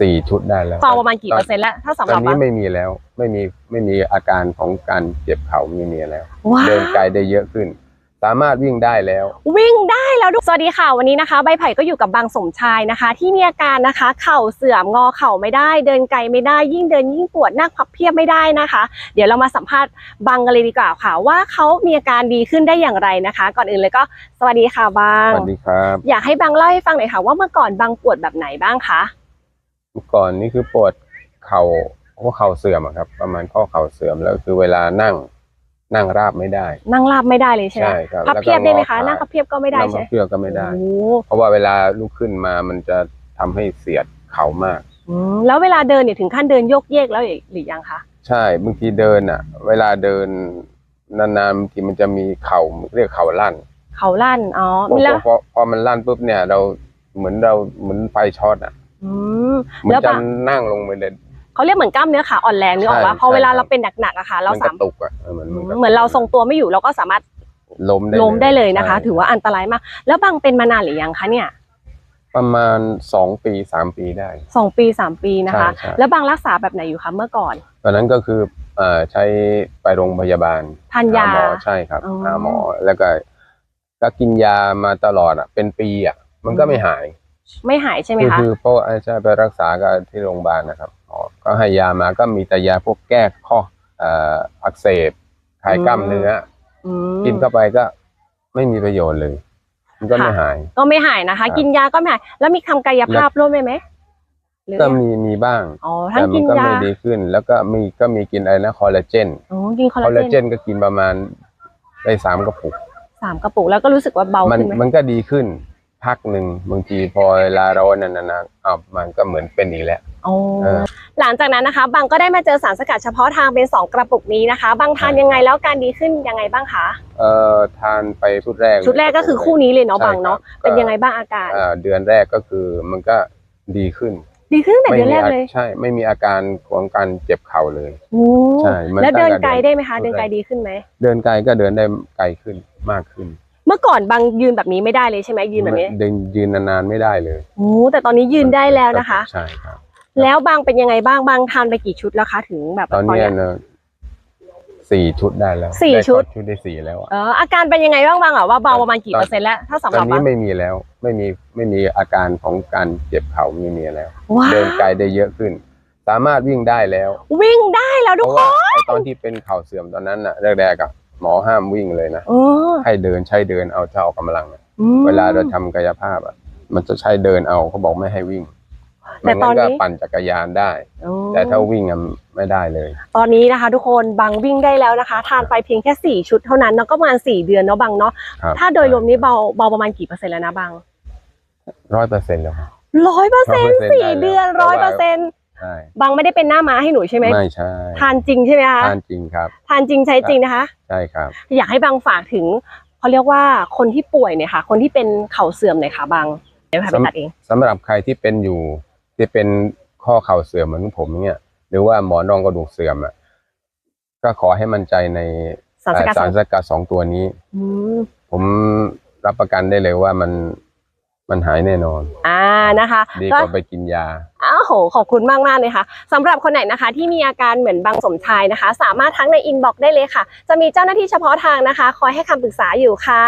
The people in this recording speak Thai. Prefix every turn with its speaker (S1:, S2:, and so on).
S1: สี่ชุดได้แล้ว
S2: ฟาวประมาณกี่เปอร์เซ็นต์แล้วถ้าสำห
S1: ตอ
S2: รั
S1: น
S2: บ
S1: นี้
S2: บาง
S1: ไม่มีแล้วไม่มีไม่มีอาการของการเจ็บเข่าไม่มีแล้ว
S2: ว้า
S1: เดินไกล
S2: ว
S1: ได้เยอะขึ้น สามารถวิ่งได้แล้ว
S2: วิ่งได้แล้วทุกสวัสดีค่ะวันนี้นะคะ ใบไผ่ก็อยู่กับบางสมชายนะคะ ที่มีอาการนะคะ เข่าเสื่อมงอเข่าไม่ได้ เดินไกลไม่ได้ ยิ่งเดินยิ่งปวดนั่งพับเพียบไม่ได้นะคะ เดี๋ยวเรามาสัมภาษณ์บางกันเลยดีกว่าค่ะว่าเขามีอาการดีขึ้นได้อย่างไรนะคะ ก่อนอื่นเลยก็สวัสดีค่ะบาง
S1: สวัสดีครับ
S2: อยากให้บางเล่าให้ฟังหน่อยค่ะว่าเมื่อก่อนบางปวดแบบไหนบ้างคะ
S1: เมื่อ ก่อนนี่คือปวดเข่าข้อเข่าเสื่อมอะครับ ประมาณข้อเข่าเสื่อมแล้วคือเวลานั่งนั่งราบไม่ได้
S2: นั่งราบไม่ได้เลยใช่ไหม
S1: ใช่ครับ
S2: พับเพียบได้ไหมคะ
S1: แล้วก็งอขา
S2: นั่งพับเพียบก็ไม่ได้
S1: นั่ง
S2: ใช่
S1: พั
S2: ไห
S1: บ
S2: ม
S1: เพียบก็ไม่ได้
S2: โอ้
S1: เพราะว่าเวลาลุกขึ้นมามันจะทำให้เสียดเข่ามาก
S2: อืมแล้วเวลาเดินเนี่ยถึงขั้นเดินโยกเยกแล้วหรือยังคะ
S1: ใช่บางทีเดินอะ เวลาเดินนานๆบางทีมันจะมีเข่าเรียกเข่าลั่น
S2: เขาลั่นอ๋อ
S1: พอ
S2: แล้ว
S1: พอพอมันลั่นปุ๊บเนี่ย เราเหมือนเราเหมือนไฟช็อตอะ
S2: อื ม
S1: เหมือ
S2: แล้ว
S1: นจะ
S2: บาง
S1: นั่งลงไปเลย
S2: เขาเรียกเหมือนกล้ามเนื้อขาอ่อนแรงนึกออกว่า
S1: ใช่
S2: พอเวลา
S1: ใช่ครับ
S2: เราเป็นหนักๆอะค่ะ เรา
S1: มันก
S2: สา
S1: ระ
S2: มารถ
S1: ตุกอะเออเหมือนนกะตุก
S2: เหมือนเราทรงตัวไม่อยู่เราก็สามารถ
S1: ล้มได้
S2: ล้มได้เลยนะคะ
S1: ใช่
S2: ถือว่าอันตรายมาก แล้วบางเป็นมานานหรือยังคะเนี่ย
S1: ประมาณสองปีสามปีได้
S2: สองปีสามปีนะคะ
S1: ใช่ใช่
S2: แล้วบางรักษาแบบไหนอยู่คะเมื่อก่อน
S1: ตอนนั้นก็คือเอ่อใช้ไปโรงพยาบาล
S2: ทานยา
S1: หหมอใช่ครับ
S2: อ๋อ
S1: หาหมอแล้วก็ก็กินยามาตลอดอะเป็นปีอะมันก็ไม่หาย
S2: ไม่หายใช่ไหม
S1: คือ
S2: คะ
S1: คือเพราะว่าใช่ไปรักษาก็ที่โรงพยาบาลนะครับหมอก็ให้ยามาก็มีแต่ยาพวกแก้ข้อเอ่ออักเสบคลายกล้ามเนื้อ
S2: อืม
S1: กินเข้าไปก็ไม่มีประโยชน์เลย มันก็ไม่
S2: ค่ะ
S1: หาย
S2: ก็ไม่หายนะคะ
S1: ครับ
S2: กินยาก็ไม่หาย แล้วมีคำกายภาพร่วมไหมไหมหรือ
S1: ก็
S2: ยัง
S1: มีมีบ้าง
S2: อ๋อทั้
S1: แต่
S2: ง
S1: มั
S2: กิน
S1: ก็
S2: ยา
S1: ไม่ดีขึ้น แล้วก็มีก็มีกินอะไรนะคอลลาเจน
S2: อ๋อกินคอล
S1: คอล
S2: ลา
S1: ลา
S2: เจ
S1: เจ
S2: น
S1: นก็กินประมาณได้สามกระปุก
S2: สามกระปุกแล้วก็รู้สึกว่าเบา
S1: มัน
S2: ขึ้นไหม
S1: มันก็ดีขึ้น พักหนึ่งบางทีพอเวลาเรานานๆอ้าวมันก็เหมือนเป็นอีกแล้ว
S2: อ๋อ
S1: เออ
S2: หลังจากนั้นนะคะ บางก็ได้มาเจอสารสกัดเฉพาะทางเป็น 2 กระปุกนี้นะคะ บางทาน
S1: ใช่
S2: ยังไงแล้วการดีขึ้นยังไงบ้างคะ
S1: เอ่อทานไปชุดแรก
S2: ชุดแรกก็คือคู่นี้เลยเนาะ
S1: ใช่
S2: บางเนาะ
S1: ครับ
S2: เป็นยังไงบ้างอาการ
S1: อ่าเดือนแรกก็คือมันก็ดีขึ้น
S2: ดีขึ้นตั้งแต่เดือนแรก
S1: อา
S2: เลย
S1: ใช่ไม่มีอาการของการเจ็บเข่าเลย
S2: โอ้
S1: ใช่มัน
S2: แล้วเดิน
S1: ตั้งแต่
S2: ไกล
S1: เดือน
S2: ได้ไหมคะ
S1: ชุดแรก
S2: เดินไกลดีขึ้นไหม
S1: เดินไกลก็เดินได้ไกลขึ้นมากขึ้น
S2: เมื่อก่อนบางยืนแบบนี้ไม่ได้เลยใช่ไหมยืนแบบนี้
S1: เดินยืนนานๆไม่ได้เลย
S2: โอ้แต่ตอนนี้ยืนได้แล้วนะคะ
S1: ใช่ครับ
S2: แล้วบางเป็นยังไงบ้างบางทานไปกี่ชุดแล้วคะถึงแบบ
S1: ตอนเนี้ย
S2: เย
S1: เนอะสี่ชุดได้แล้ว
S2: สี่
S1: ไชุ
S2: ด
S1: ชุดได้สี่แล้วอะ
S2: เอออาการเป็นยังไงบ้างบางอะว่าเบาประมาณกี่
S1: ตอน
S2: เปอร์เซ็นต์แล้วถ้าสำห
S1: ตอ
S2: รั
S1: น
S2: บ
S1: นี้
S2: บาง
S1: ไม่มีแล้วไม่มีไม่มีอาการของการเจ็บเข่าไม่มีแล้ว
S2: ว้า
S1: เดินไกล
S2: ว
S1: ได้เยอะขึ้น สามารถวิ่งได้แล้ว
S2: วิ่งได้แล้ว
S1: เพ
S2: ทุก
S1: ราะ
S2: คน
S1: ว่าไอ้ตอนที่เป็นเข่าเสื่อมตอนนั้นน่ะแรกๆอะ หมอห้ามวิ่งเลยนะ
S2: เออ
S1: ให้เดินใช้เดินเอาเท่าออกกำลังอะ
S2: อืม
S1: เวลาเราทำกายภาพอะมันจะใช้เดินเอาเขาบอกไม่ให้วิ่ง
S2: แต่
S1: ไม่
S2: ตอ
S1: งั้
S2: น
S1: นก็
S2: นี้
S1: ปั่นจักรยานได้
S2: อืม
S1: แต่ถ้าวิ่งอะไม่ได้เลย
S2: ตอนนี้นะคะทุกคนบางวิ่งได้แล้วนะคะ ทานไปเพียงแค่ 4 ชุดเท่านั้นเนาะก็ประมาณ 4 เดือนเนาะบางเนาะ
S1: ครับ
S2: ถ้าโดยรวมนี้เบาเบาประมาณกี่เปอร์เซ็นต์แล้วนะบาง
S1: ร้อยเปอร์เซ็นต์แล้วครับ
S2: ร้อยเปอร์เซ็นต์
S1: 100%
S2: สี่
S1: ได้แล้ว
S2: เดือนร้อยเปอร์เซ็นต์
S1: ใช่
S2: บางไม่ได้เป็นหน้าม้าให้หนูใช่ไหม
S1: ไม่ใช่
S2: ทานจริงใช่ไหมคะ
S1: ทานจริงครับ
S2: ทานจริงใช้จริงนะคะ
S1: ใช่ครับ
S2: อยากให้บางฝากถึงเขาเรียกว่าคนที่ป่วยเนี่ยค่ะ คนที่เป็นเข่าเสื่อมเนี่ยค่ะบางเดี๋ยวให้ไปตัดเอง
S1: สำหรับใครที่เป็นอยู่ที่เป็นข้อเข่าเสื่อมเหมือนผมเนี่ยหรือว่าหมอนรองกระดูกเสื่อมอะก็ขอให้มั่นใจใน
S2: สารสกัด
S1: เอ่อสารสกัดสองตัวนี้
S2: อืม
S1: ผมรับประกันได้เลยว่ามัน มันหายแน่นอน
S2: อ่านะคะ
S1: ดี
S2: ก็
S1: กว่าไปกินยา
S2: อ้าวโห ขอบคุณมากมากๆเลยค่ะสำหรับคนไหนนะคะที่มีอาการเหมือนบางสมชายนะคะ สามารถทักในอินบ็อกซ์ได้เลยค่ะ จะมีเจ้าหน้าที่เฉพาะทางนะคะ คอยให้คำปรึกษาอยู่ค่ะ